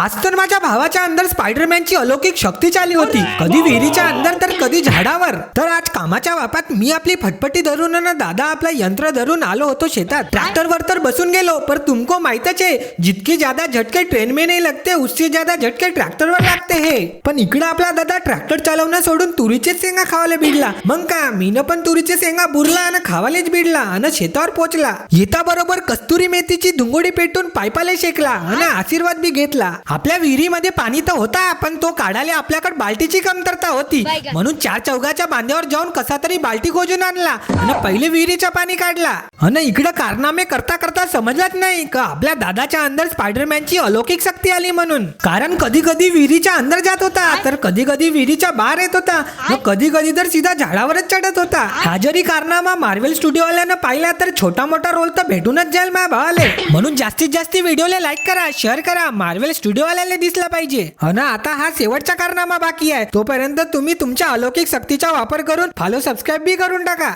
आज तर माझ्या भावाच्या अंदर स्पायडरमॅनची अलौकिक शक्ती चालली होती. कधी विहिरीच्या अंदर तर कधी झाडावर? तर आज कामाच्या बापात मी आपली फटफटी धरून आणि दादा आपला यंत्र धरून आलो होतो शेतात. ट्रॅक्टरवर तर बसून गेलो पर तुमको माहितच आहे जितकी ज्यादा झटके ट्रेन में नाही लगते उससे ज्यादा झटके ट्रॅक्टरवर लागते हे. पण इकडे आपला दादा ट्रॅक्टर चालवणं सोडून तुरीचे शेंगा खावायला बिडला मग का? मीनं पण तुरीचे शेंगा बुरला आणि खावालेच बिडला आणि शेतावर पोचला. येता बरोबर कस्तुरी मेथीची धुंगोडी पेटून पायपाले शेकला आणि आशीर्वाद बी घेतला. आपल्या विहिरीमध्ये पाणी तर होता पण तो काढायला आपल्याकडे बाल्टीची कमतरता होती. म्हणून चार चौघाच्या बांध्यावर जाऊन कसा तरी बाल्टी खोजून आणला आणि पहिले विहिरीच्या पाणी काढला. आणि इकडं कारनामे करता करता समजलाच नाही का आपल्या दादाच्या अंदर स्पायडरमॅनची अलौकिक शक्ती आली म्हणून. कारण कधी कधी विहिरीच्या अंदर जात होता तर कधी कधी विहिरीच्या बाहेर येत होता. व कधी कधी तर सीधा झाडावरच चढत होता. हा जरी कारनामा मार्वेल स्टुडिओवाल्यानं पाहिला तर छोटा मोठा रोल तर भेटूनच जाईल माझ्या भावाले म्हणून जास्तीत जास्त व्हिडिओला लाईक करा शेअर करा. मार्वेल स्टुडिओवाल्याला दिसला पाहिजे. हो आता हा शेवटचा कारनामा बाकी आहे. तोपर्यंत तुम्ही तुमच्या अलौकिक शक्तीचा वापर करून फॉलो सबस्क्राईब बी करून टाका.